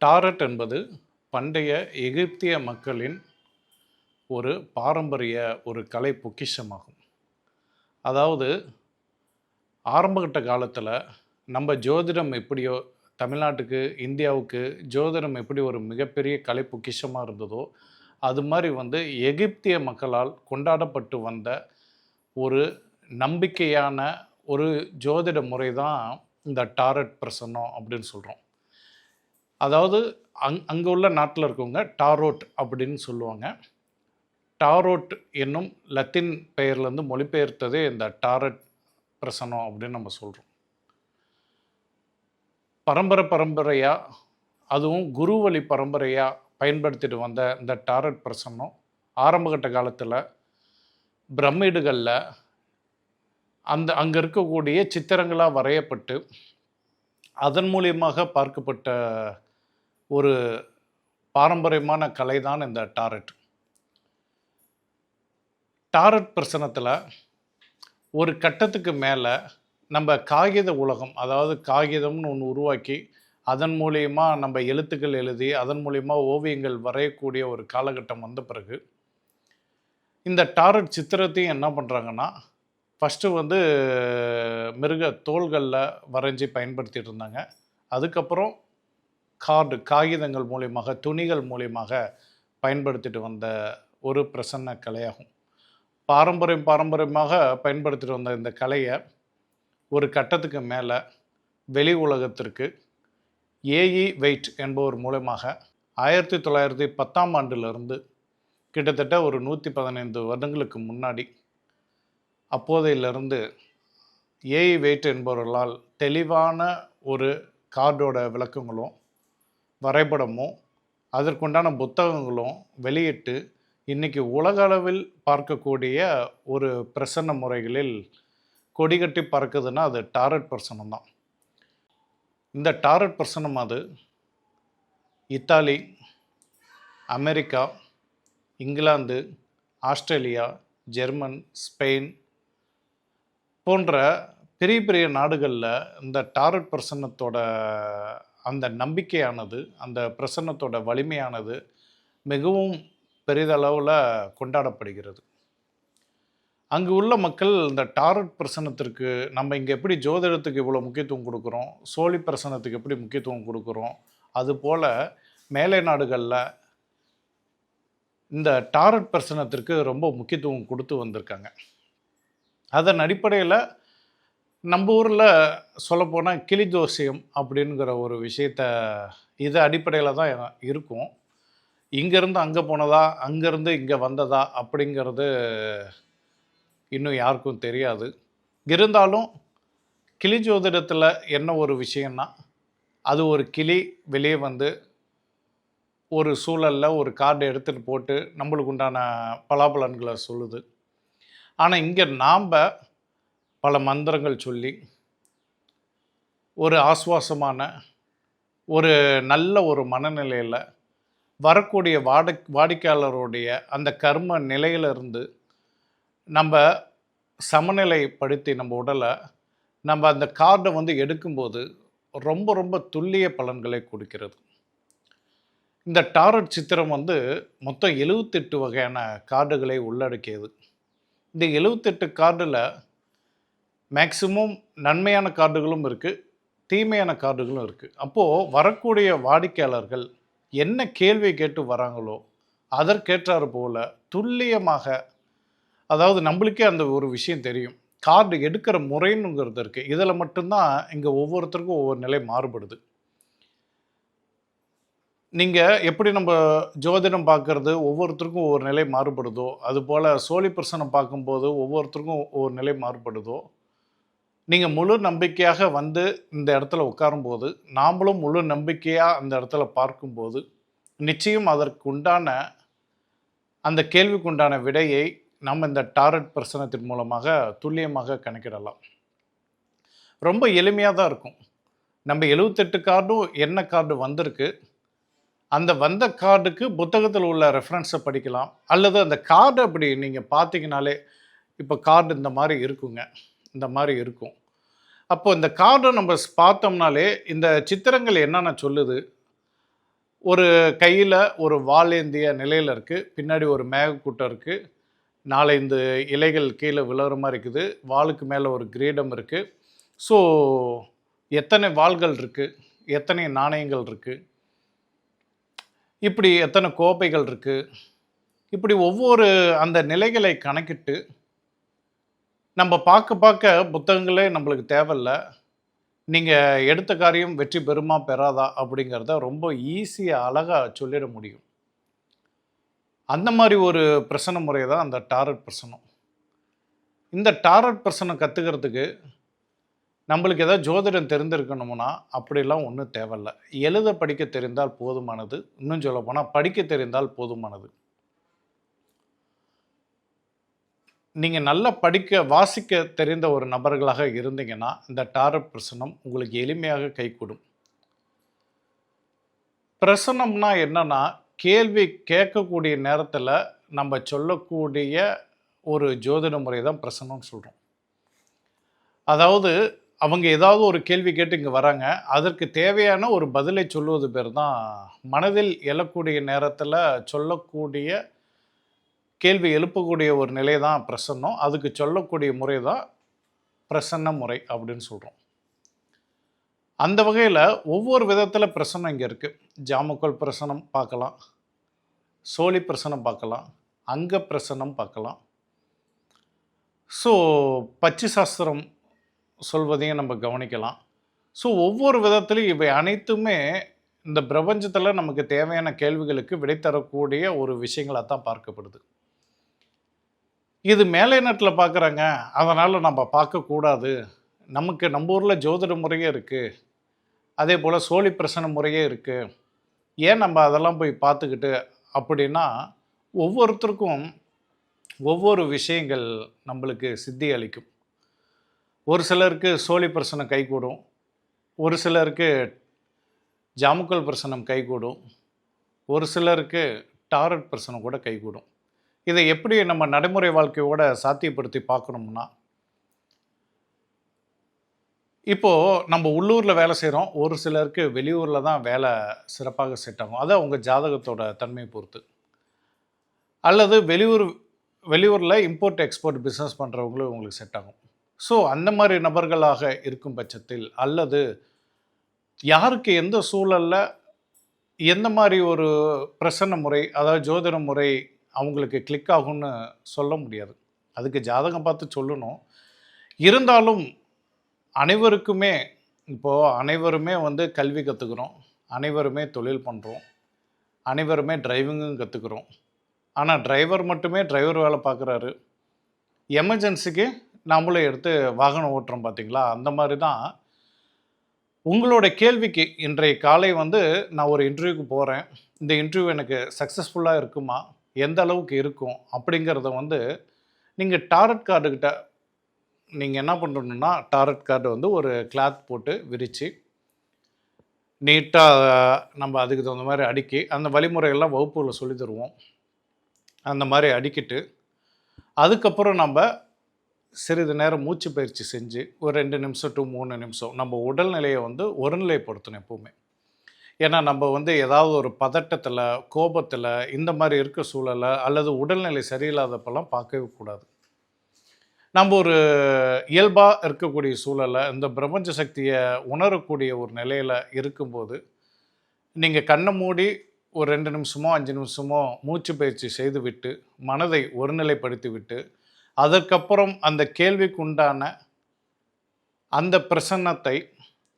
Target என்பது பண்டைய எகிப்திய மக்களின் ஒரு பாரம்பரிய ஒரு கலை பொக்கிஷமாகும். அதாவது ஆரம்பகட்ட காலத்தில் நம்ம ஜோதிடம் எப்படியோ தமிழ்நாட்டுக்கு இந்தியாவுக்கு ஜோதிடம் எப்படி ஒரு மிகப்பெரிய கலை பொக்கிஷமாக இருந்ததோ அது மாதிரி வந்து எகிப்திய மக்களால் கொண்டாடப்பட்டு வந்த ஒரு நம்பிக்கையான ஒரு ஜோதிட முறை தான் இந்த டாரட் பிரசன்னம் அப்படின்னு சொல்கிறோம் அதாவது அங் அங்கே உள்ள நாட்டில் இருக்கவங்க டாரோட் அப்படின்னு சொல்லுவாங்க. டாரோட் என்னும் லத்தீன் பெயர்லேருந்து மொழிபெயர்த்ததே இந்த டாரட் பிரசனம் அப்படின்னு நம்ம சொல்கிறோம் பரம்பரை பரம்பரையாக அதுவும் குரு வழி பரம்பரையாக பயன்படுத்திட்டு வந்த இந்த டாரட் பிரசன்னம் ஆரம்பகட்ட காலத்தில் பிரமிடுகளில் அந்த அங்கே இருக்கக்கூடிய சித்திரங்களாக வரையப்பட்டு அதன் மூலியமாக பார்க்கப்பட்ட ஒரு பாரம்பரியமான கலை தான் இந்த டாரட். டாரட் பிரசனத்தில் ஒரு கட்டத்துக்கு மேலே நம்ம காகித உலகம் அதாவது காகிதம்னு ஒன்று உருவாக்கி அதன் மூலியமா நம்ம எழுத்துக்கள் எழுதி அதன் மூலியமா ஓவியங்கள் வரையக்கூடிய ஒரு காலகட்டம் வந்த பிறகு இந்த டாரட் சித்திரத்தையும் என்ன பண்ணுறாங்கன்னா ஃபஸ்ட்டு வந்து மிருக தோள்களில் வரைஞ்சி பயன்படுத்திகிட்டு இருந்தாங்க. அதுக்கப்புறம் கார்டு காகிதங்கள் மூலியமாக துணிகள் மூலியமாக பயன்படுத்திட்டு வந்த ஒரு பிரசன்ன கலையாகும். பாரம்பரியம் பாரம்பரியமாக பயன்படுத்திட்டு வந்த இந்த கலையை ஒரு கட்டத்துக்கு மேலே வெளி உலகத்திற்கு ஏஇ வெயிட் என்பவர் மூலமாக ஆயிரத்தி தொள்ளாயிரத்தி பத்தாம் ஆண்டிலிருந்து கிட்டத்தட்ட ஒரு நூற்றி பதினைந்து வருடங்களுக்கு முன்னாடி அப்போதையிலிருந்து ஏஇ வெயிட் என்பவர்களால் தெளிவான ஒரு கார்டோட விளக்கங்களும் வரைபடமும் அதற்குண்டான புத்தகங்களும் வெளியிட்டு இன்னைக்கு உலக அளவில் பார்க்கக்கூடிய ஒரு பிரசன்ன முறைகளில் கொடிகட்டி பறக்குதுன்னா அது டாரட் பிரசனம் தான். இந்த டாரட் பிரசனம் அது Italy America England Australia German Spain போன்ற பெரிய பெரிய நாடுகளில் இந்த டாரட் பிரசன்னத்தோட அந்த நம்பிக்கையானது அந்த பிரசன்னத்தோட வலிமையானது மிகவும் பெரிதளவில் கொண்டாடப்படுகிறது. அங்கு உள்ள மக்கள் இந்த டாரட் பிரசனத்திற்கு நம்ம இங்கே எப்படி ஜோதிடத்துக்கு இவ்வளோ முக்கியத்துவம் கொடுக்குறோம் சோழி பிரசனத்துக்கு எப்படி முக்கியத்துவம் கொடுக்குறோம் அதுபோல் மேலை நாடுகளில் இந்த டாரட் பிரசனத்திற்கு ரொம்ப முக்கியத்துவம் கொடுத்து வந்திருக்காங்க. அதன் அடிப்படையில் நம்ம ஊரில் சொல்லப்போனால் கிளி ஜோசியம் அப்படிங்கிற ஒரு விஷயத்த இது அடிப்படையில் தான் இருக்கும். இங்கேருந்து அங்கே போனதா அங்கேருந்து இங்கே வந்ததா அப்படிங்கிறது இன்னும் யாருக்கும் தெரியாது. இருந்தாலும் கிளி ஜோதிடத்தில் என்ன ஒரு விஷயம்னா அது ஒரு கிளி வெளியே வந்து ஒரு சூழலில் ஒரு கார்டு எடுத்துகிட்டு போட்டு நம்மளுக்கு உண்டான பலாபலன்களை சொல்லுது. ஆனால் இங்கே நாம் பல மந்திரங்கள் சொல்லி ஒரு ஆஸ்வாசமான ஒரு நல்ல ஒரு மனநிலையில் வரக்கூடிய வாடி வாடிக்கையாளருடைய அந்த கர்ம நிலையிலிருந்து நம்ம சமநிலைப்படுத்தி நம்ம உடலை நம்ம அந்த கார்டை வந்து எடுக்கும்போது ரொம்ப ரொம்ப துல்லிய பலன்களை கொடுக்கிறது. இந்த டாரட் சித்திரம் வந்து மொத்தம் எழுவத்தெட்டு வகையான கார்டுகளை உள்ளடக்கியது. இந்த எழுவத்தெட்டு கார்டில் மேக்சிமம் நன்மையான கார்டுகளும் இருக்குது தீமையான கார்டுகளும் இருக்குது அப்போது வரக்கூடிய வாடிக்கையாளர்கள் என்ன கேள்வி கேட்டு வராங்களோ அதற்கேற்றாறு போல் துல்லியமாக அதாவது நம்மளுக்கே அந்த ஒரு விஷயம் தெரியும். கார்டு எடுக்கிற முறைன்னுங்கிறது இருக்குது இதில் மட்டும்தான் இங்கே ஒவ்வொருத்தருக்கும் ஒவ்வொரு நிலை மாறுபடுது. நீங்கள் எப்படி நம்ம ஜோதிடம் பார்க்குறது ஒவ்வொருத்தருக்கும் ஒவ்வொரு நிலை மாறுபடுதோ அதுபோல் சோழி பிரசனம் பார்க்கும்போது ஒவ்வொருத்தருக்கும் ஒவ்வொரு நிலை மாறுபடுதோ நீங்கள் முழு நம்பிக்கையாக வந்து இந்த இடத்துல உட்காரும்போது நாமளும் முழு நம்பிக்கையாக அந்த இடத்துல பார்க்கும்போது நிச்சயம் அதற்கு உண்டான அந்த கேள்விக்கு உண்டான விடையை நம்ம இந்த டாரட் பிரசனத்தின் மூலமாக துல்லியமாக கணக்கிடலாம். ரொம்ப எளிமையாக தான் இருக்கும். நம்ம எழுவத்தெட்டு கார்டும் என்ன கார்டு வந்திருக்கு அந்த வந்த கார்டுக்கு புத்தகத்தில் உள்ள ரெஃபரன்ஸை படிக்கலாம் அல்லது அந்த கார்டு அப்படி நீங்கள் பார்த்தீங்கனாலே இப்போ கார்டு இந்த மாதிரி இருக்குங்க இந்த மாதிரி இருக்கும். அப்போ இந்த கார்டை நம்ம பார்த்தோம்னாலே இந்த சித்திரங்கள் என்னென்ன சொல்லுது? ஒரு கையில் ஒரு வாழேந்திய நிலையில் இருக்குது பின்னாடி ஒரு மேகக்கூட்டம் இருக்குது நாலஞ்சு இலைகள் கீழே விழுற மாதிரி இருக்குது. வாளுக்கு மேலே ஒரு கிரீடம் இருக்குது ஸோ எத்தனை வாள்கள் இருக்குது எத்தனை நாணயங்கள் இருக்குது இப்படி எத்தனை கோப்பைகள் இருக்குது இப்படி ஒவ்வொரு அந்த நிலைகளை கணக்கிட்டு நம்ம பார்க்க பார்க்க புத்தகங்களே நம்மளுக்கு தேவையில்ல. நீங்கள் எடுத்த காரியம் வெற்றி பெறுமா பெறாதா அப்படிங்கிறத ரொம்ப ஈஸியாக அழகாக சொல்லிட முடியும். அந்த மாதிரி ஒரு பிரசன முறை தான் அந்த டாரட் பிரசனம் இந்த டாரட் பிரசனம் கற்றுக்கிறதுக்கு நம்மளுக்கு ஏதாவது ஜோதிடம் தெரிந்திருக்கணும்னா அப்படிலாம் ஒன்றும் தேவையில்ல. எழுத படிக்க தெரிந்தால் போதுமானது இன்னும் சொல்ல போனால் படிக்க தெரிந்தால் போதுமானது. நீங்கள் நல்லா படிக்க வாசிக்க தெரிந்த ஒரு நபர்களாக இருந்தீங்கன்னா இந்த டாரப் பிரசனம் உங்களுக்கு எளிமையாக கைகூடும். பிரசனம்னா என்னன்னா கேள்வி கேட்கக்கூடிய நேரத்தில் நம்ம சொல்லக்கூடிய ஒரு ஜோதிட முறை தான் பிரசனம்னு சொல்கிறோம் அதாவது அவங்க ஏதாவது ஒரு கேள்வி கேட்டு இங்கே வராங்க அதற்கு தேவையான ஒரு பதிலை சொல்லுவது பேர் தான் மனதில் எழக்கூடிய நேரத்தில் சொல்லக்கூடிய கேள்வி எழுப்பக்கூடிய ஒரு நிலை தான் பிரசன்னம். அதுக்கு சொல்லக்கூடிய முறை தான் பிரசன்ன முறை அப்படின்னு சொல்கிறோம் அந்த வகையில் ஒவ்வொரு விதத்தில் பிரசனம் இங்கே இருக்குது ஜாமுக்கோல் பிரசனம் பார்க்கலாம். சோழி பிரசனம் பார்க்கலாம். அங்க பிரசனம் பார்க்கலாம். ஸோ பச்சி சாஸ்திரம் சொல்வதையும் நம்ம கவனிக்கலாம். ஸோ ஒவ்வொரு விதத்துலையும் இவை அனைத்துமே இந்த பிரபஞ்சத்தில் நமக்கு தேவையான கேள்விகளுக்கு விடை தரக்கூடிய ஒரு விஷயங்களாக தான் பார்க்கப்படுது. இது மேலை நாட்டில் பார்க்குறாங்க அதனால் நம்ம பார்க்கக்கூடாது நமக்கு நம்ம ஊரில் ஜோதிட முறையே இருக்குது அதே போல் சோழி பிரசன முறையே இருக்குது ஏன் நம்ம அதெல்லாம் போய் பார்த்துக்கிட்டு அப்படின்னா ஒவ்வொருத்தருக்கும் ஒவ்வொரு விஷயங்கள் நம்மளுக்கு சித்தி அளிக்கும். ஒரு சிலருக்கு சோழி பிரசனம் கைகூடும். ஒரு சிலருக்கு ஜாமுக்கல் பிரசனம் கைகூடும். ஒரு சிலருக்கு டாரட் பிரசனம் கூட கைகூடும். இதை எப்படி நம்ம நடைமுறை வாழ்க்கையோட சாத்தியப்படுத்தி பார்க்கணும்னா இப்போது நம்ம உள்ளூரில் வேலை செய்கிறோம் ஒரு சிலருக்கு வெளியூரில் தான் வேலை சிறப்பாக செட் ஆகும் அதை அவங்க ஜாதகத்தோட தன்மையை பொறுத்து. அல்லது வெளியூர் வெளியூரில் இம்போர்ட் எக்ஸ்போர்ட் பிஸ்னஸ் பண்ணுறவங்களும் உங்களுக்கு செட் ஆகும். ஸோ அந்த மாதிரி நபர்களாக இருக்கும் பட்சத்தில் அல்லது யாருக்கு எந்த சூழலில் எந்த மாதிரி ஒரு பிரசன்ன முறை அதாவது ஜோதிட முறை அவங்களுக்கு கிளிக் ஆகும்னு சொல்ல முடியாது. அதுக்கு ஜாதகம் பார்த்து சொல்லணும். இருந்தாலும் அனைவருக்குமே இப்போது அனைவருமே வந்து கல்வி கற்றுக்குறோம் அனைவருமே தொழில் பண்ணுறோம் அனைவருமே டிரைவிங்கும் கற்றுக்குறோம் ஆனால் டிரைவர் மட்டுமே டிரைவர் வேலை பார்க்குறாரு. எமர்ஜென்சிக்கு நம்மளும் எடுத்து வாகனம் ஓட்டுறோம் பார்த்தீங்களா? அந்த மாதிரி தான் உங்களோட கேள்விக்கு இன்றைய காலை வந்து நான் ஒரு இன்டர்வியூக்கு போகிறேன் இந்த இன்டர்வியூ எனக்கு சக்ஸஸ்ஃபுல்லாக இருக்குமா? எந்த அளவுக்கு இருக்கும் அப்படிங்கிறத வந்து நீங்கள் டாரட் கார்டுக்கிட்ட நீங்கள் என்ன பண்ணணுன்னா டாரட் கார்டு வந்து ஒரு கிளாத் போட்டு விரித்து நீட்டாக நம்ம அதுக்கு தகுந்த மாதிரி அடுக்கி அந்த வழிமுறையெல்லாம் வகுப்புகளில் சொல்லி தருவோம். அந்த மாதிரி அடுக்கிட்டு அதுக்கப்புறம் நம்ம சிறிது நேரம் மூச்சு பயிற்சி செஞ்சு ஒரு ரெண்டு நிமிஷம் டு மூணு நிமிஷம் நம்ம உடல்நிலையை வந்து ஒருநிலைப்படுத்தணும் எப்போவுமே. ஏன்னா நம்ம வந்து ஏதாவது ஒரு பதட்டத்தில் கோபத்தில் இந்த மாதிரி இருக்க சூழலை அல்லது உடல்நிலை சரியில்லாதப்பெல்லாம் பார்க்கவே கூடாது. நம்ம ஒரு இயல்பாக இருக்கக்கூடிய சூழலை இந்த பிரபஞ்ச சக்தியை உணரக்கூடிய ஒரு நிலையில் இருக்கும்போது நீங்கள் கண்ணை மூடி ஒரு ரெண்டு நிமிஷமோ அஞ்சு நிமிஷமோ மூச்சு பயிற்சி செய்துவிட்டு மனதை ஒருநிலைப்படுத்தி விட்டு அதற்கப்புறம் அந்த கேள்விக்குண்டான அந்த பிரசன்னத்தை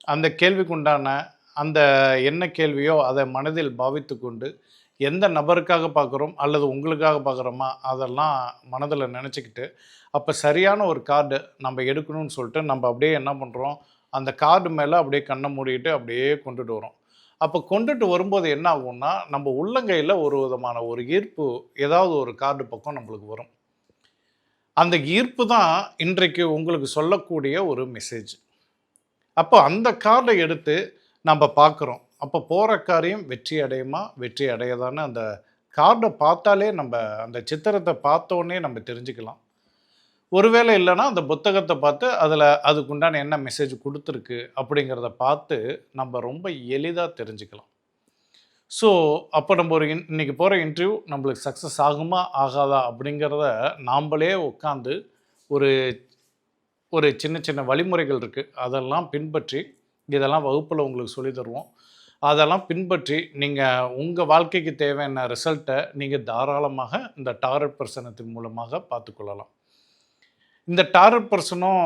அந்த கேள்விக்குண்டான அந்த என்ன கேள்வியோ அதை மனதில் பாவித்து கொண்டு எந்த நபருக்காக பார்க்குறோம் அல்லது உங்களுக்காக பார்க்குறோமா அதெல்லாம் மனதில் நினச்சிக்கிட்டு அப்போ சரியான ஒரு கார்டு நம்ம எடுக்கணும்னு சொல்லிட்டு நம்ம அப்படியே என்ன பண்ணுறோம் அந்த கார்டு மேலே அப்படியே கண்ணை மூடிட்டு அப்படியே கொண்டுட்டு வரோம் அப்போ கொண்டுட்டு வரும்போது என்ன ஆகும்னா நம்ம உள்ளங்கையில் ஒரு விதமான ஒரு ஈர்ப்பு ஏதாவது ஒரு கார்டு பக்கம் நம்மளுக்கு வரும். அந்த ஈர்ப்பு தான் இன்றைக்கு உங்களுக்கு சொல்லக்கூடிய ஒரு மெசேஜ். அப்போ அந்த கார்டை எடுத்து நம்ம பார்க்குறோம். அப்போ போகிற காரியம் வெற்றி அடையுமா? வெற்றி அடையதான்னு அந்த கார்டை பார்த்தாலே நம்ம அந்த சித்திரத்தை பார்த்தோன்னே நம்ம தெரிஞ்சுக்கலாம். ஒருவேளை இல்லைன்னா அந்த புத்தகத்தை பார்த்து அதில் அதுக்குண்டான என்ன மெசேஜ் கொடுத்துருக்கு அப்படிங்கிறத பார்த்து நம்ம ரொம்ப எளிதாக தெரிஞ்சுக்கலாம். ஸோ அப்போ நம்ம ஒரு இன் இன்றைக்கி போகிற இன்டர்வியூ நம்மளுக்கு சக்ஸஸ் ஆகுமா? ஆகாதா? அப்படிங்கிறத நாம்ளே உட்காந்து ஒரு ஒரு சின்ன சின்ன வழிமுறைகள் இருக்குது அதெல்லாம் பின்பற்றி இதெல்லாம் வகுப்பில் உங்களுக்கு சொல்லி தருவோம். அதெல்லாம் பின்பற்றி நீங்கள் உங்கள் வாழ்க்கைக்கு தேவையான ரிசல்ட்டை நீங்கள் தாராளமாக இந்த டாரட் பிரசனத்தின் மூலமாக பார்த்துக்கொள்ளலாம் இந்த டாரட் பிரசனம்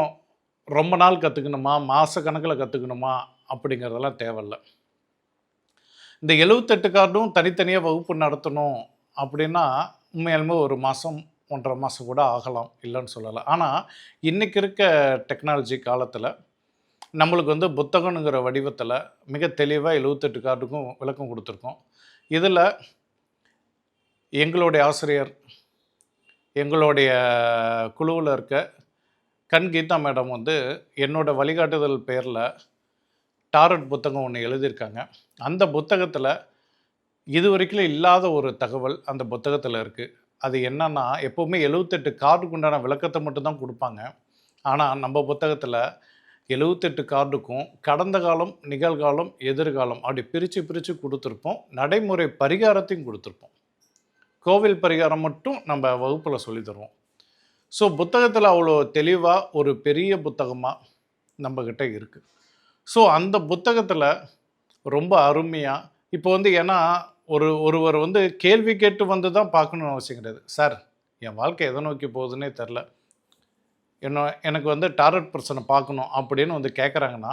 ரொம்ப நாள் கற்றுக்கணுமா மாத கணக்கில் கற்றுக்கணுமா அப்படிங்கிறதெல்லாம் தேவையில்ல. இந்த எழுவத்தெட்டு கார்டும் தனித்தனியாக வகுப்பு நடத்தணும் அப்படின்னா உண்மையாலுமே ஒரு மாதம் ஒன்றரை மாதம் கூட ஆகலாம் இல்லைன்னு சொல்லலை. ஆனால் இன்றைக்கி இருக்க டெக்னாலஜி காலத்தில் நம்மளுக்கு வந்து புத்தகங்கிற வடிவத்தில் மிக தெளிவாக எழுபத்தெட்டு கார்டுக்கும் விளக்கம் கொடுத்துருக்கோம். இதில் எங்களுடைய ஆசிரியர் எங்களுடைய குழுவில் இருக்க கண் கீதா மேடம் வந்து என்னோட வழிகாட்டுதல் பேரில் டாரட் புத்தகம் ஒன்று எழுதியிருக்காங்க. அந்த புத்தகத்தில் இது வரைக்கும் இல்லாத ஒரு தகவல் அந்த புத்தகத்தில் இருக்குது அது என்னன்னா எப்போவுமே எழுவத்தெட்டு கார்டுக்கு உண்டான விளக்கத்தை மட்டும்தான் கொடுப்பாங்க. ஆனால் நம்ம புத்தகத்தில் எழுவத்தெட்டு கார்டுக்கும் கடந்த காலம் நிகழ்காலம் எதிர்காலம் அப்படி பிரித்து பிரித்து கொடுத்துருப்போம். நடைமுறை பரிகாரத்தையும் கொடுத்துருப்போம். கோவில் பரிகாரம் மட்டும் நம்ம வகுப்பில் சொல்லி தருவோம். ஸோ புத்தகத்தில் அவ்வளோ தெளிவாக ஒரு பெரிய புத்தகமாக நம்மக்கிட்ட இருக்குது ஸோ அந்த புத்தகத்தில் ரொம்ப அருமையாக இப்போ வந்து ஏன்னா ஒரு ஒருவர் வந்து கேள்வி கேட்டு வந்து தான் பார்க்கணும்னு அவசியம் கிடையாது. சார் என் வாழ்க்கை எதை நோக்கி போகுதுன்னே தெரில. என்ன எனக்கு வந்து டாரட் பர்சனை பார்க்கணும் அப்படின்னு வந்து கேட்குறாங்கன்னா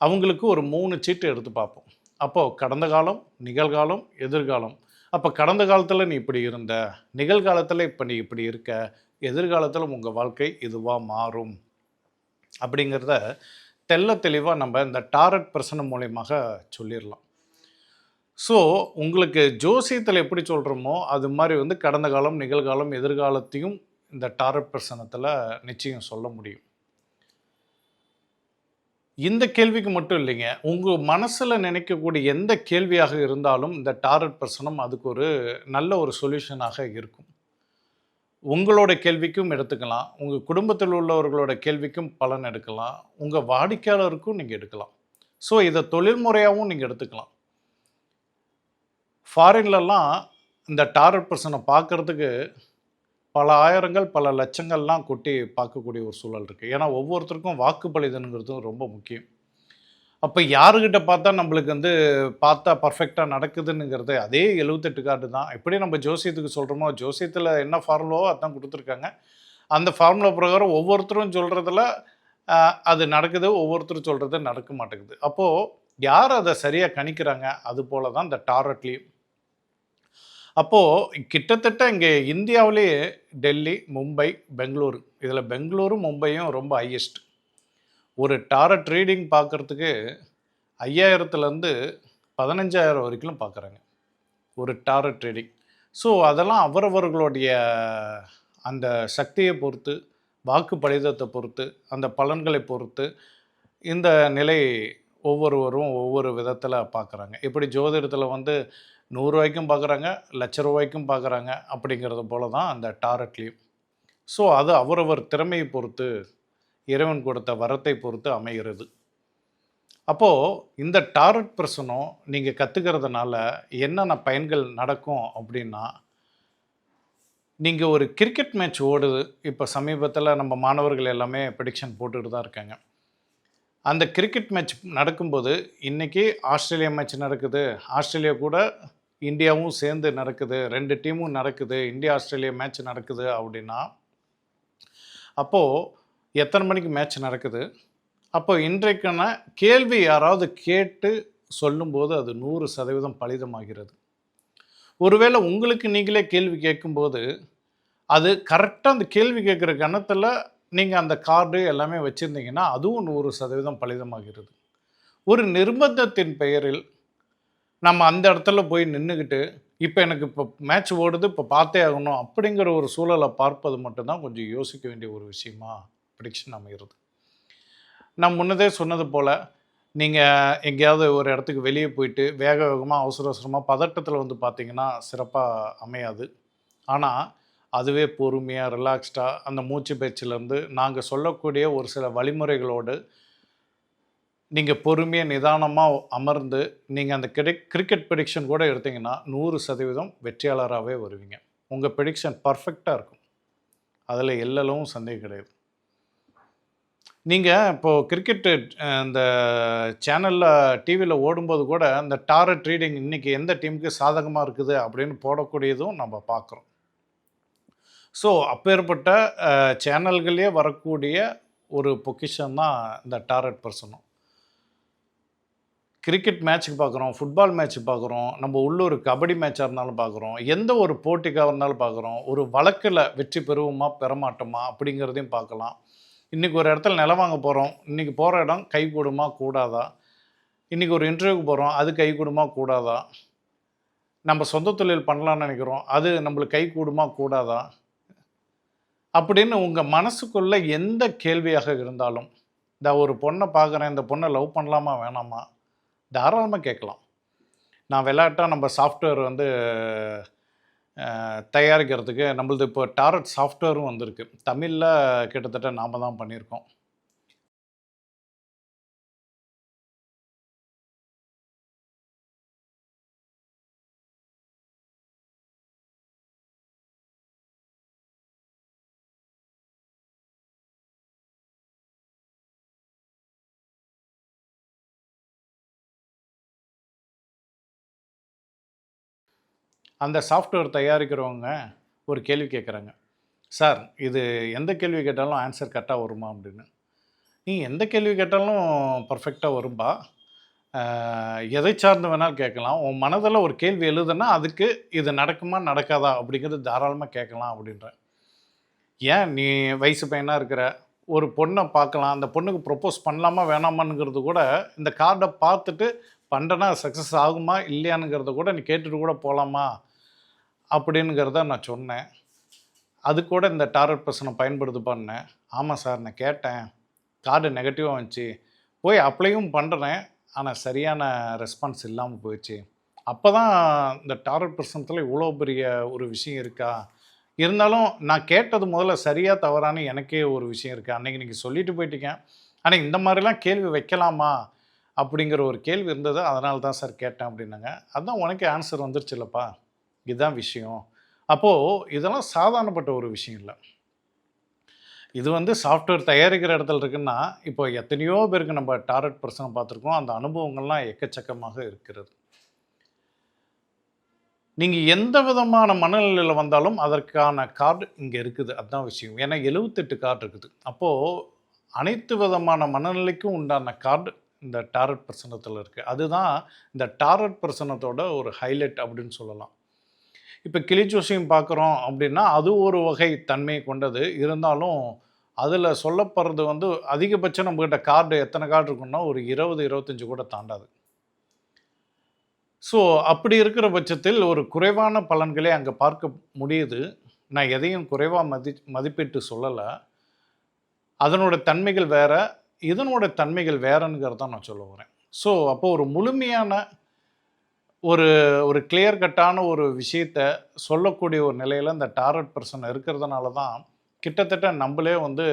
அவங்களுக்கு ஒரு மூணு சீட்டு எடுத்து பார்ப்போம். அப்போது கடந்த காலம் நிகழ்காலம் எதிர்காலம். அப்போ கடந்த காலத்தில் நீ இப்படி இருந்த நிகழ்காலத்தில் இப்போ நீ இப்படி இருக்க எதிர்காலத்தில் உங்கள் வாழ்க்கை இதுவாக மாறும். அப்படிங்கிறத தெள்ள தெளிவாக நம்ம இந்த டாரட் பிரசனம் மூலயமாக சொல்லிடலாம் ஸோ உங்களுக்கு ஜோசியத்தில் எப்படி சொல்கிறோமோ அது மாதிரி வந்து கடந்த காலம் நிகழ்காலம் எதிர்காலத்தையும் இந்த டாரட் பிரசனத்தில் நிச்சயம் சொல்ல முடியும். இந்த கேள்விக்கு மட்டும் இல்லைங்க. உங்கள் மனசில் நினைக்கக்கூடிய எந்த கேள்வியாக இருந்தாலும் இந்த டாரட் பிரசனம் அதுக்கு ஒரு நல்ல ஒரு சொல்யூஷனாக இருக்கும். உங்களோட கேள்விக்கும் எடுத்துக்கலாம். உங்கள் குடும்பத்தில் உள்ளவர்களோட கேள்விக்கும் பலன் எடுக்கலாம். உங்கள் வாடிக்கையாளருக்கும் நீங்கள் எடுக்கலாம். ஸோ இதை தொழில்முறையாகவும் நீங்கள் எடுத்துக்கலாம். ஃபாரின்லலாம் இந்த டாரட் பிரசனை பார்க்குறதுக்கு பல ஆயிரங்கள் பல லட்சங்கள்லாம் கொட்டி பார்க்கக்கூடிய ஒரு சூழல் இருக்குது ஏன்னா ஒவ்வொருத்தருக்கும் வாக்குப்பளிதனுங்கிறதும் ரொம்ப முக்கியம். அப்போ யாருக்கிட்ட பார்த்தா நம்மளுக்கு வந்து பார்த்தா பர்ஃபெக்டாக நடக்குதுங்கிறது அதே எழுபத்தெட்டு கார்டு தான். எப்படி நம்ம ஜோசியத்துக்கு சொல்கிறோமோ ஜோசியத்தில் என்ன ஃபார்முலாவோ அதான் கொடுத்துருக்காங்க. அந்த ஃபார்முலா பிரகாரம் ஒவ்வொருத்தரும் சொல்கிறதுல அது நடக்குது ஒவ்வொருத்தரும் சொல்கிறது நடக்க மாட்டேங்குது. அப்போது யார் அதை சரியாக கணிக்கிறாங்க? அது போல தான் இந்த டாரட்லேயும். அப்போது கிட்டத்தட்ட இங்கே இந்தியாவிலேயே டெல்லி மும்பை பெங்களூரு. இதில் பெங்களூரும் மும்பையும் ரொம்ப ஹையஸ்ட் ஒரு டாரட் ரீடிங் பார்க்குறதுக்கு ஐயாயிரத்துலேருந்து பதினஞ்சாயிரம் வரைக்கும் பார்க்குறாங்க ஒரு டாரட் ரீடிங். ஸோ அதெல்லாம் அவரவர்களுடைய அந்த சக்தியை பொறுத்து வாக்கு படிதத்தை பொறுத்து அந்த பலன்களை பொறுத்து இந்த நிலை ஒவ்வொருவரும் ஒவ்வொரு விதத்தில் பார்க்குறாங்க இப்படி ஜோதிடத்தில் வந்து நூறுரூவாய்க்கும் பார்க்குறாங்க லட்ச ரூபாய்க்கும் பார்க்குறாங்க அப்படிங்கிறது போல தான் அந்த டாரட்லேயும். ஸோ அது அவரவர் திறமையை பொறுத்து இறைவன் கொடுத்த வரத்தை பொறுத்து அமைகிறது. அப்போது இந்த டாரட் பிரசனம் நீங்கள் கற்றுக்கிறதுனால என்னென்ன பயன்கள் நடக்கும் அப்படின்னா நீங்கள் ஒரு கிரிக்கெட் மேட்ச் ஓடுது இப்போ சமீபத்தில் நம்ம மாணவர்கள் எல்லாமே ப்ரெடிக்ஷன் போட்டுக்கிட்டு தான் இருக்காங்க. அந்த கிரிக்கெட் மேட்ச் நடக்கும்போது இன்றைக்கி ஆஸ்திரேலியா மேட்ச் நடக்குது ஆஸ்திரேலியா கூட இந்தியாவும் சேர்ந்து நடக்குது ரெண்டு டீமும் நடக்குது இந்தியா ஆஸ்திரேலியா மேட்ச் நடக்குது அப்படின்னா அப்போது எத்தனை மணிக்கு மேட்ச் நடக்குது? அப்போ இன்றைக்கான கேள்வி யாராவது கேட்டு சொல்லும்போது அது நூறு சதவீதம் பலிதமாகிறது. ஒருவேளை உங்களுக்கு நீங்களே கேள்வி கேட்கும்போது அது கரெக்டாக அந்த கேள்வி கேட்குற கணத்தில் நீங்கள் அந்த கார்டு எல்லாமே வச்சுருந்தீங்கன்னா அதுவும் நூறு சதவீதம் பலிதமாகிறது. ஒரு நிர்பந்தத்தின் பெயரில் நம்ம அந்த இடத்துல போய் நின்றுக்கிட்டு இப்போ எனக்கு இப்போ மேட்ச் ஓடுது இப்போ பார்த்தே ஆகணும் அப்படிங்கிற ஒரு சூழலை பார்ப்பது மட்டும்தான் கொஞ்சம் யோசிக்க வேண்டிய ஒரு விஷயமா ப்ரிடிக்ஷன் அமைகிறது நான் முன்னதே சொன்னது போல் நீங்கள் எங்கேயாவது ஒரு இடத்துக்கு வெளியே போயிட்டு வேக வேகமாக அவசர அவசரமாக பதட்டத்தில் வந்து பார்த்தீங்கன்னா சிறப்பாக அமையாது. ஆனால் அதுவே பொறுமையாக ரிலாக்ஸ்டாக அந்த மூச்சு பயிற்சியிலேருந்து நாங்கள் சொல்லக்கூடிய ஒரு சில வழிமுறைகளோடு நீங்கள் பொறுமையாக நிதானமாக அமர்ந்து நீங்கள் அந்த கிரி கிரிக்கெட் ப்ரெடிக்ஷன் கூட எடுத்தீங்கன்னா நூறு சதவீதம் வெற்றியாளராகவே வருவீங்க. உங்கள் ப்ரெடிக்ஷன் பர்ஃபெக்டாக இருக்கும். அதில் எல்லளவும் சந்தேகம் கிடையாது. நீங்கள் இப்போது கிரிக்கெட்டு இந்த சேனலில் டிவியில் ஓடும்போது கூட அந்த டாரட் ரீடிங் இன்றைக்கி எந்த டீமுக்கு சாதகமாக இருக்குது அப்படின்னு போடக்கூடியதும் நம்ம பார்க்குறோம். ஸோ அப்பேற்பட்ட சேனல்களே வரக்கூடிய ஒரு பொக்கிஷன் தான் இந்த டாரட் பர்சனும் கிரிக்கெட் மேட்ச்சுக்கு பார்க்குறோம் ஃபுட்பால் மேட்ச் பார்க்குறோம் நம்ம உள்ளூர் கபடி மேட்சாக இருந்தாலும் பார்க்குறோம் எந்த ஒரு போட்டிக்காக இருந்தாலும் பார்க்குறோம் ஒரு வழக்கில் வெற்றி பெறுவோமா பெறமாட்டோமா அப்படிங்கிறதையும் பார்க்கலாம். இன்றைக்கி ஒரு இடத்துல நிலம் வாங்க போகிறோம் இன்றைக்கி போகிற இடம் கை கூடுமா கூடாதா? இன்றைக்கி ஒரு இன்டர்வியூக்கு போகிறோம் அது கை கூடுமா கூடாதா? நம்ம சொந்த தொழில் பண்ணலான்னு நினைக்கிறோம் அது நம்மளுக்கு கை கூடுமா கூடாதா? அப்படின்னு உங்கள் மனசுக்குள்ளே எந்த கேள்வியாக இருந்தாலும் இந்த ஒரு பொண்ணை பார்க்குறேன் இந்த பொண்ணை லவ் பண்ணலாமா வேணாமா? தாராளமாக கேட்கலாம். நான் விளையாட்டாக நம்ம சாஃப்ட்வேர் வந்து தயாரிக்கிறதுக்கு நம்மளது இப்போ டாரட் சாஃப்ட்வேரும் வந்திருக்கு. தமிழில் கிட்டத்தட்ட நாம் தான் பண்ணியிருக்கோம். அந்த சாஃப்ட்வேர் தயாரிக்கிறவங்க ஒரு கேள்வி கேட்குறாங்க சார் இது எந்த கேள்வி கேட்டாலும் ஆன்சர் கரெக்டாக வருமா? அப்படின்னு. நீ எந்த கேள்வி கேட்டாலும் பர்ஃபெக்டாக வரும்பா. எதை சார்ந்து வேணாலும் கேட்கலாம். உன் மனதில் ஒரு கேள்வி எழுதுனா அதுக்கு இது நடக்குமா நடக்காதா? அப்படிங்கிறது தாராளமாக கேட்கலாம் அப்படின்ற ஏன் நீ வயசு பையனாக இருக்கிற? ஒரு பொண்ணை பார்க்கலாம். அந்த பொண்ணுக்கு ப்ரொப்போஸ் பண்ணலாமா வேணாமாங்கிறது கூட இந்த கார்டை பார்த்துட்டு பண்ணுறேன்னா சக்ஸஸ் ஆகுமா இல்லையானுங்கிறத கூட நீ கேட்டுட்டு கூட போகலாமா அப்படிங்கிறத நான் சொன்னேன். அது கூட இந்த டாரட் பர்சனை பயன்படுத்தி பண்ணேன். ஆமாம் சார் நான் கேட்டேன். கார்டு நெகட்டிவாக வந்துச்சு. போய் அப்ளையும் பண்ணுறேன் ஆனால் சரியான ரெஸ்பான்ஸ் இல்லாமல் போயிடுச்சு. அப்போ தான் இந்த டாரட் பர்சனத்தில் இவ்வளோ பெரிய ஒரு விஷயம் இருக்கா? இருந்தாலும் நான் கேட்டது முதல்ல சரியாக தவறான்னு எனக்கே ஒரு விஷயம் இருக்குது அன்றைக்கி நீங்கள் சொல்லிட்டு போயிட்டீங்க. ஆனால் இந்த மாதிரிலாம் கேள்வி வைக்கலாமா? அப்படிங்கிற ஒரு கேள்வி இருந்தது. அதனால தான் சார் கேட்டேன் அப்படின்னாங்க. அதுதான் உனக்கு ஆன்சர் வந்துருச்சுல்லப்பா இதுதான் விஷயம். அப்போது இதெல்லாம் சாதாரணப்பட்ட ஒரு விஷயம் இல்லை. இது வந்து சாஃப்ட்வேர் தயாரிக்கிற இடத்துல இருக்குன்னா இப்போ எத்தனையோ பேருக்கு நம்ம டாரட் பர்சனை பார்த்துருக்கோம். அந்த அனுபவங்கள்லாம் எக்கச்சக்கமாக இருக்கிறது. நீங்கள் எந்த விதமான மனநிலையில் வந்தாலும் அதற்கான கார்டு இங்கே இருக்குது. அதுதான் விஷயம். ஏன்னா எழுபத்தெட்டு கார்டு இருக்குது. அப்போது அனைத்து விதமான மனநிலைக்கும் உண்டான கார்டு இந்த டாரட் பிரசனத்தில் இருக்குது அதுதான் இந்த டாரட் பிரசனத்தோட ஒரு ஹைலைட் அப்படின்னு சொல்லலாம். இப்போ கிளிச்சூசியும் பார்க்குறோம் அப்படின்னா அது ஒரு வகை தன்மையை கொண்டது. இருந்தாலும் அதில் சொல்லப்படுறது வந்து அதிகபட்சம் நம்மக்கிட்ட கார்டு எத்தனை கார்டு இருக்குன்னா ஒரு இருபது இருபத்தஞ்சு கூட தாண்டாது. ஸோ அப்படி இருக்கிற பட்சத்தில் ஒரு குறைவான பலன்களை அங்கே பார்க்க முடியுது. நான் எதையும் குறைவாக மதி மதிப்பிட்டு சொல்லலை. அதனோட தன்மைகள் வேறு இதனோட தன்மைகள் வேறங்கிறத நான் சொல்ல வரேன் ஸோ அப்போ ஒரு முழுமையான ஒரு ஒரு கிளியர் கட்டான ஒரு விஷயத்த சொல்லக்கூடிய ஒரு நிலையில் இந்த டாரட் பர்சன் இருக்கிறதுனால தான் கிட்டத்தட்ட நம்மளே வந்து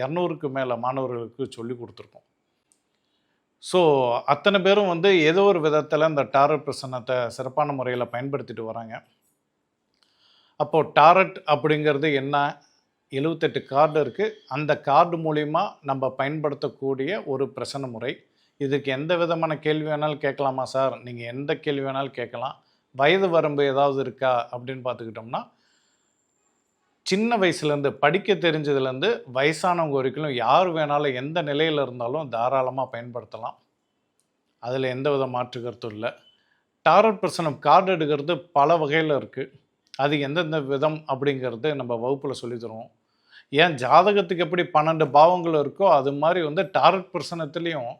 இரநூறுக்கு மேலே மாணவர்களுக்கு சொல்லி கொடுத்துருக்கோம். ஸோ அத்தனை பேரும் வந்து ஏதோ ஒரு விதத்தில் இந்த டாரட் பிரசன்னத்தை சிறப்பான முறையில் பயன்படுத்திட்டு வராங்க. அப்போது டாரட் அப்படிங்கிறது என்ன? எழுவத்தெட்டு கார்டு இருக்குது அந்த கார்டு மூலிமா நம்ம பயன்படுத்தக்கூடிய ஒரு பிரசன்ன முறை. இதுக்கு எந்த விதமான கேள்வி வேணாலும் கேட்கலாமா சார்? நீங்கள் எந்த கேள்வி வேணாலும் கேட்கலாம். வயது வரம்பு ஏதாவது இருக்கா அப்படின்னு பார்த்துக்கிட்டோம்னா சின்ன வயசுலேருந்து படிக்க தெரிஞ்சதுலேருந்து வயசானவங்க வரைக்கும் யார் வேணாலும் எந்த நிலையில் இருந்தாலும் தாராளமாக பயன்படுத்தலாம். அதில் எந்த வித மாற்று கருத்தும் இல்லை. டாரட் பிரசனம் கார்டு எடுக்கிறது பல வகையில் இருக்குது அது எந்தெந்த விதம் அப்படிங்கிறது நம்ம வகுப்பில் சொல்லித்தருவோம் ஏன்? ஜாதகத்துக்கு எப்படி பன்னெண்டு பாவங்கள் இருக்கோ அது மாதிரி வந்து டாரட் பிரசனத்துலேயும்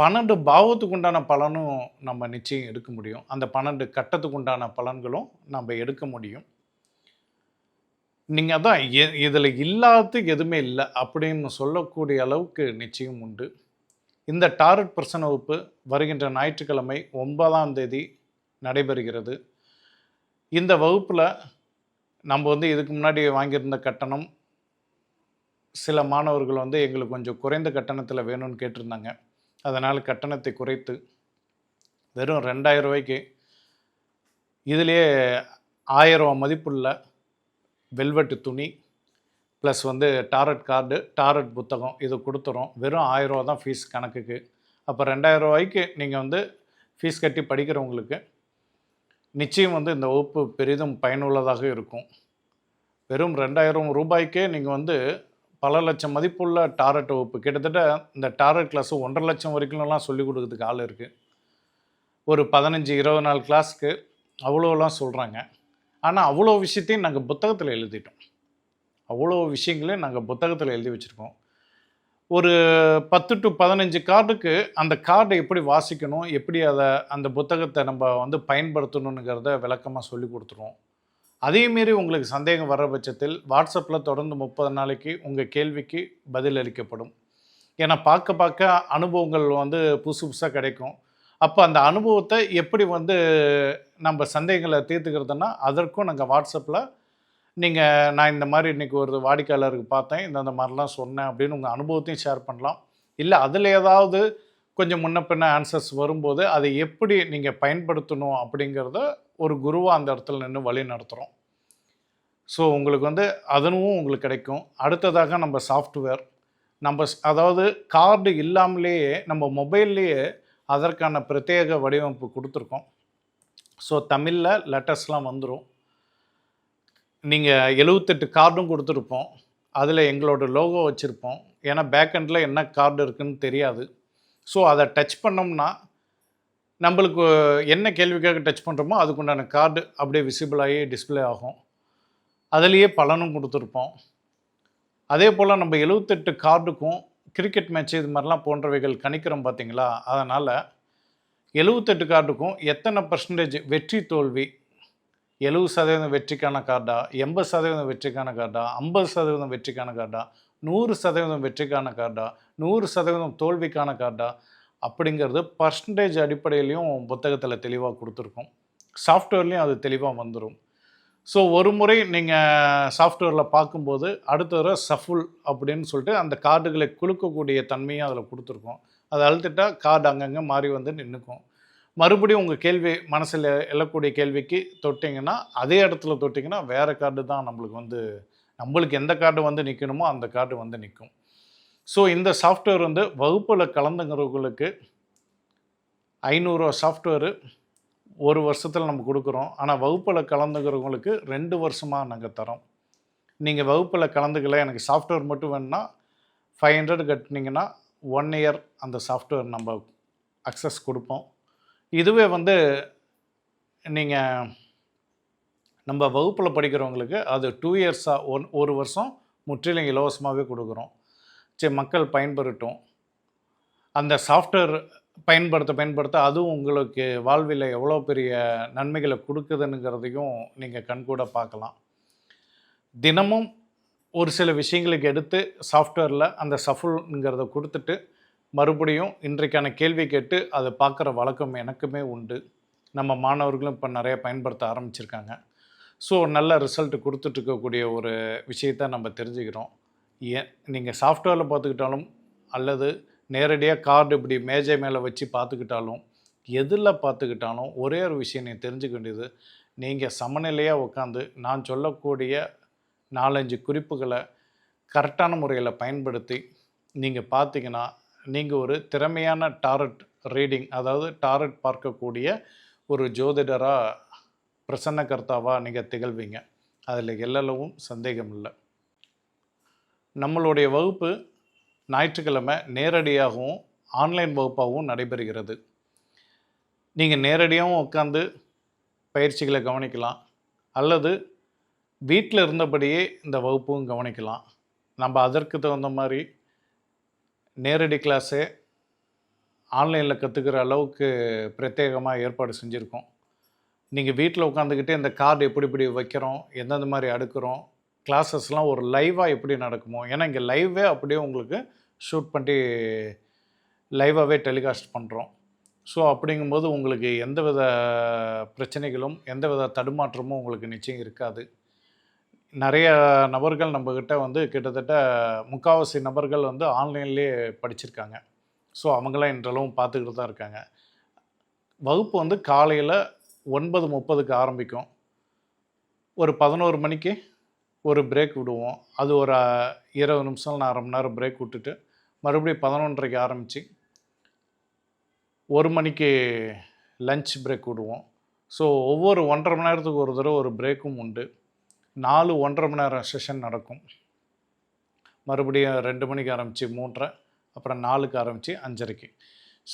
பன்னெண்டு பாவத்துக்கு உண்டான பலனும் நம்ம நிச்சயம் எடுக்க முடியும். அந்த பன்னெண்டு கட்டத்துக்கு உண்டான பலன்களும் நம்ம எடுக்க முடியும். நீங்கள் அதான் இதில் இல்லாதது எதுவுமே இல்லை அப்படின்னு சொல்லக்கூடிய அளவுக்கு நிச்சயம் உண்டு. இந்த டாரட் பிரசன வகுப்பு வருகின்ற ஞாயிற்றுக்கிழமை ஒன்பதாம் தேதி நடைபெறுகிறது. இந்த வகுப்பில் நம்ம வந்து இதுக்கு முன்னாடி வாங்கியிருந்த கட்டணம் சில மாணவர்கள் வந்து எங்களுக்கு கொஞ்சம் குறைந்த கட்டணத்தில் வேணும்னு கேட்டிருந்தாங்க. அதனால் கட்டணத்தை குறைத்து வெறும் ரெண்டாயிரம் ரூபாய்க்கு இதுலேயே ஆயிரம் ரூபா மதிப்புள்ள வெல்வெட்டு துணி ப்ளஸ் வந்து டாரட் கார்டு டாரட் புத்தகம் இது கொடுத்துறோம். வெறும் ஆயிரம் ரூபா தான் ஃபீஸ் கணக்குக்கு. அப்போ ரெண்டாயிரம் ரூபாய்க்கு நீங்கள் வந்து ஃபீஸ் கட்டி படிக்கிறவங்களுக்கு நிச்சயம் வந்து இந்த வகுப்பு பெரிதும் பயனுள்ளதாக இருக்கும். வெறும் ரெண்டாயிரம் ரூபாய்க்கே நீங்கள் வந்து பல லட்சம் மதிப்புள்ள டாரட் வகுப்பு. கிட்டத்தட்ட இந்த டாரட் கிளாஸு ஒன்றரை லட்சம் வரைக்கும்லாம் சொல்லிக் கொடுக்கறதுக்கு ஆள் இருக்குது ஒரு பதினஞ்சு இருபது நாள் கிளாஸ்க்கு அவ்வளோலாம் சொல்கிறாங்க ஆனால் அவ்வளோ விஷயத்தையும் நாங்கள் புத்தகத்தில் எழுதிட்டோம். அவ்வளோ விஷயங்களையும் நாங்கள் புத்தகத்தில் எழுதி வச்சுருக்கோம். ஒரு பத்து டு பதினஞ்சு கார்டுக்கு அந்த கார்டை எப்படி வாசிக்கணும் எப்படி அதை அந்த புத்தகத்தை நம்ம வந்து பயன்படுத்தணுங்கிறத விளக்கமாக சொல்லி கொடுத்துருவோம். அதேமாரி உங்களுக்கு சந்தேகம் வர பட்சத்தில் வாட்ஸ்அப்பில் தொடர்ந்து முப்பது நாளைக்கு உங்கள் கேள்விக்கு பதில் அளிக்கப்படும். ஏன்னா பார்க்க பார்க்க அனுபவங்கள் வந்து புதுசு புதுசாக கிடைக்கும். அப்போ அந்த அனுபவத்தை எப்படி வந்து நம்ம சந்தேகங்களை தீர்த்துக்கிறதுனா அதற்கும் நாங்கள் வாட்ஸ்அப்பில் நீங்கள் நான் இந்த மாதிரி இன்றைக்கி ஒரு வாடிக்கையாளருக்கு பார்த்தேன் இந்தந்த இந்த மாதிரிலாம் சொன்னேன் அப்படின்னு உங்கள் அனுபவத்தையும் ஷேர் பண்ணலாம். இல்லை அதில் ஏதாவது கொஞ்சம் முன்ன பின்ன ஆன்சர்ஸ் வரும்போது அதை எப்படி நீங்கள் பயன்படுத்தணும் அப்படிங்கிறத ஒரு குருவாக அந்த இடத்துல நின்று வழி நடத்துகிறோம் ஸோ உங்களுக்கு வந்து அதுவும் உங்களுக்கு கிடைக்கும். அடுத்ததாக நம்ம சாஃப்ட்வேர் நம்ம அதாவது கார்டு இல்லாமலேயே நம்ம மொபைல்லையே அதற்கான பிரத்யேக வடிவமைப்பு கொடுத்துருக்கோம். ஸோ தமிழில் லெட்டர்ஸ்லாம் வந்துடும் நீங்கள் எழுவத்தெட்டு கார்டும் கொடுத்துருப்போம். அதில் எங்களோட லோகோ வச்சுருப்போம். ஏன்னா பேக்கெண்டில் என்ன கார்டு இருக்குதுன்னு தெரியாது. ஸோ அதை டச் பண்ணோம்னா நம்மளுக்கு என்ன கேள்விக்காக டச் பண்ணுறோமோ அதுக்குண்டான கார்டு அப்படியே விசிபிள் ஆகி டிஸ்ப்ளே ஆகும். அதுலேயே பலனும் கொடுத்துருப்போம். அதே போல் நம்ம எழுவத்தெட்டு கார்டுக்கும் கிரிக்கெட் மேட்ச் இது மாதிரிலாம் போன்றவைகள் கணிக்கிறோம் பார்த்தீங்களா அதனால் எழுவத்தெட்டு கார்டுக்கும் எத்தனை பர்சன்டேஜ் வெற்றி தோல்வி? எழுபது சதவீதம் வெற்றிக்கான கார்டா எண்பது சதவீதம் வெற்றிக்கான கார்டா ஐம்பது சதவீதம் வெற்றிக்கான கார்டா நூறு சதவீதம் வெற்றிக்கான கார்டா நூறு சதவீதம் தோல்விக்கான கார்டா அப்படிங்கிறது பர்சன்டேஜ் அடிப்படையிலையும் புத்தகத்தில் தெளிவாக கொடுத்துருக்கோம். சாஃப்ட்வேர்லேயும் அது தெளிவாக வந்துடும் ஸோ ஒரு முறை நீங்கள் சாஃப்ட்வேரில் பார்க்கும்போது அடுத்த தடவை சஃபுல் அப்படின்னு சொல்லிட்டு அந்த கார்டுகளை குலுக்கக்கூடிய தன்மையும் அதில் கொடுத்துருக்கோம். அதை அழுத்திட்டா கார்டு அங்கங்கே மாறி வந்து நின்றுக்கும் மறுபடியும் உங்கள் கேள்வி மனசில் எழக்கூடிய கேள்விக்கு தொட்டிங்கன்னா அதே இடத்துல தொட்டிங்கன்னா வேறு கார்டு தான் நம்மளுக்கு வந்து நம்மளுக்கு எந்த கார்டு வந்து நிற்கணுமோ அந்த கார்டு வந்து நிற்கும் ஸோ இந்த சாஃப்ட்வேர் வந்து வகுப்பில் கலந்துங்கிறவங்களுக்கு ஐநூறுரூவா சாஃப்ட்வேரு ஒரு வருஷத்தில் நம்ம கொடுக்குறோம். ஆனால் வகுப்பில் கலந்துக்கிறவங்களுக்கு ரெண்டு வருஷமாக நாங்கள் தரோம் நீங்கள் வகுப்பில் கலந்துக்கல எனக்கு சாஃப்ட்வேர் மட்டும் வேணும்னா ஃபைவ் ஹண்ட்ரட் கட்டினீங்கன்னா ஒன் இயர் அந்த சாஃப்ட்வேர் நம்ம அக்சஸ் கொடுப்போம். இதுவே வந்து நீங்கள் நம்ம வகுப்பில் படிக்கிறவங்களுக்கு அது டூ இயர்ஸாக ஒன் ஒரு வருஷம் முற்றிலும் இலவசமாகவே கொடுக்குறோம். சரி மக்கள் பயன்பெறட்டும். அந்த சாஃப்ட்வேர் பயன்படுத்த பயன்படுத்த அதுவும் உங்களுக்கு வாழ்வில் எவ்வளோ பெரிய நன்மைகளை கொடுக்குதுங்கிறதையும் நீங்கள் கண்கூட பார்க்கலாம். தினமும் ஒரு சில விஷயங்களுக்கு எடுத்து சாஃப்ட்வேரில் அந்த சஃபுல்ங்கிறத கொடுத்துட்டு மறுபடியும் இன்றைக்கான கேள்வி கேட்டு அதை பார்க்குற வழக்கம் எனக்குமே உண்டு. நம்ம மாணவர்களும் இப்போ நிறைய பயன்படுத்த ஆரம்பிச்சிருக்காங்க. ஸோ நல்ல ரிசல்ட் கொடுத்துட்ருக்கக்கூடிய ஒரு விஷயத்தை நம்ம தெரிஞ்சுக்கிறோம். ஏன்? நீங்கள் சாஃப்ட்வேரில் பார்த்துக்கிட்டாலும் அல்லது நேரடியாக கார்டு இப்படி மேஜை மேலே வச்சு பார்த்துக்கிட்டாலும் எதில் பார்த்துக்கிட்டாலும் ஒரே ஒரு விஷயம் நீ தெரிஞ்சுக்க வேண்டியது நீங்கள் சமநிலையாக உட்காந்து நான் சொல்லக்கூடிய நாலஞ்சு குறிப்புகளை கரெக்டான முறையில் பயன்படுத்தி நீங்கள் பார்த்தீங்கன்னா நீங்கள் ஒரு திறமையான டாரட் ரீடிங் அதாவது டாரட் பார்க்கக்கூடிய ஒரு ஜோதிடராக பிரசன்னகர்த்தாவாக நீங்கள் திகழ்வீங்க. அதில் எல்லளவும் சந்தேகம் இல்லை நம்மளுடைய வகுப்பு ஞாயிற்றுக்கிழமை நேரடியாகவும் ஆன்லைன் வகுப்பாகவும் நடைபெறுகிறது. நீங்கள் நேரடியாகவும் உட்காந்து பயிற்சிகளை கவனிக்கலாம். அல்லது வீட்டில் இருந்தபடியே இந்த வகுப்பும் கவனிக்கலாம். நம்ம அதற்கு தகுந்த மாதிரி நேரடி கிளாஸே ஆன்லைனில் கற்றுக்கிற அளவுக்கு பிரத்யேகமாக ஏற்பாடு செஞ்சுருக்கோம். நீங்கள் வீட்டில் உட்காந்துக்கிட்டே இந்த கார்டு எப்படி இப்படி வைக்கிறோம் எந்தெந்த மாதிரி அடுக்கிறோம் கிளாஸஸ்லாம் ஒரு லைவாக எப்படி நடக்குமோ ஏன்னா இங்கே லைவே அப்படியே உங்களுக்கு ஷூட் பண்ணி லைவாகவே டெலிகாஸ்ட் பண்ணுறோம் ஸோ அப்படிங்கும்போது உங்களுக்கு எந்த வித பிரச்சனைகளும் எந்த வித தடுமாற்றமும் உங்களுக்கு நிச்சயம் இருக்காது. நிறைய நபர்கள் நம்மக்கிட்ட வந்து கிட்டத்தட்ட முக்காவாசி நபர்கள் வந்து ஆன்லைன்லேயே படிச்சிருக்காங்க. ஸோ அவங்களாம் இன்றளவும் பார்த்துக்கிட்டு தான் இருக்காங்க. வகுப்பு வந்து காலையில் ஒன்பது முப்பதுக்கு ஆரம்பிக்கும். ஒரு பதினோரு மணிக்கு ஒரு பிரேக் விடுவோம். அது ஒரு இருபது நிமிஷம் இல்லை அரை மணி நேரம் பிரேக் விட்டுட்டு மறுபடியும் பதினொன்றரைக்கு ஆரம்பித்து ஒரு மணிக்கு லஞ்ச் பிரேக் விடுவோம். ஸோ ஒவ்வொரு ஒன்றரை மணி நேரத்துக்கு ஒரு தடவை ஒரு பிரேக்கும் உண்டு. நாலு ஒன்றரை மணி நேரம் செஷன் நடக்கும். மறுபடியும் ரெண்டு மணிக்கு ஆரம்பித்து மூன்றரை அப்புறம் நாலுக்கு ஆரம்பித்து அஞ்சரைக்கு.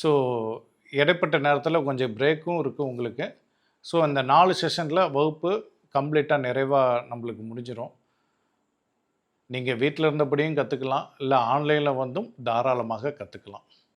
ஸோ இடைப்பட்ட நேரத்தில் கொஞ்சம் பிரேக்கும் இருக்குது உங்களுக்கு. ஸோ அந்த நாலு செஷனில் வகுப்பு கம்ப்ளீட்டாக நிறைவாக நம்மளுக்கு முடிஞ்சிடும் நீங்கள் வீட்டில் இருந்தபடியும் கற்றுக்கலாம் இல்லை ஆன்லைனில் வந்தும் தாராளமாக கற்றுக்கலாம்